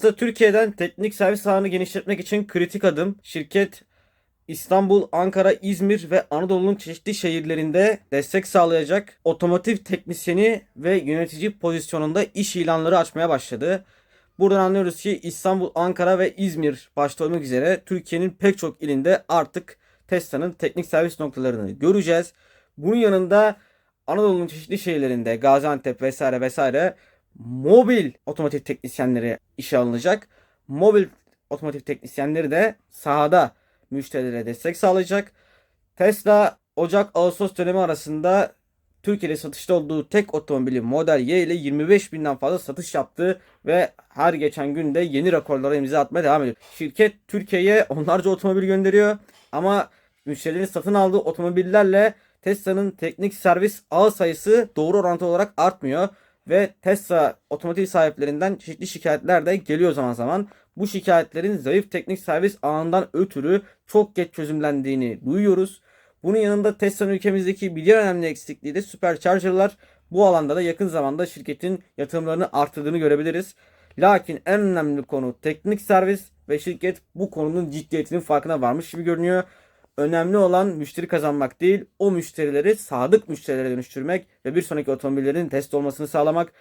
Tesla Türkiye'den teknik servis alanı genişletmek için kritik adım. Şirket İstanbul, Ankara, İzmir ve Anadolu'nun çeşitli şehirlerinde destek sağlayacak otomotiv teknisyeni ve yönetici pozisyonunda iş ilanları açmaya başladı. Buradan anlıyoruz ki İstanbul, Ankara ve İzmir başta olmak üzere Türkiye'nin pek çok ilinde artık Tesla'nın teknik servis noktalarını göreceğiz. Bunun yanında Anadolu'nun çeşitli şehirlerinde Gaziantep vesaire vesaire mobil otomotiv teknisyenleri işe alınacak. Mobil otomotiv teknisyenleri de sahada müşterilere destek sağlayacak. Tesla Ocak-Ağustos dönemi arasında Türkiye'de satışta olduğu tek otomobili Model Y ile 25 binden fazla satış yaptı ve her geçen gün de yeni rekorlara imza atmaya devam ediyor. Şirket Türkiye'ye onlarca otomobil gönderiyor ama müşterilerin satın aldığı otomobillerle Tesla'nın teknik servis ağ sayısı doğru orantılı olarak artmıyor ve Tesla otomotiv sahiplerinden çeşitli şikayetler de geliyor zaman zaman. Bu şikayetlerin zayıf teknik servis ağından ötürü çok geç çözümlendiğini duyuyoruz. Bunun yanında Tesla'nın ülkemizdeki bir diğer önemli eksikliği de supercharger'lar. Bu alanda da yakın zamanda şirketin yatırımlarını arttırdığını görebiliriz. Lakin en önemli konu teknik servis ve şirket bu konunun ciddiyetinin farkına varmış gibi görünüyor. Önemli olan müşteri kazanmak değil, o müşterileri sadık müşterilere dönüştürmek ve bir sonraki otomobillerin test olmasını sağlamak.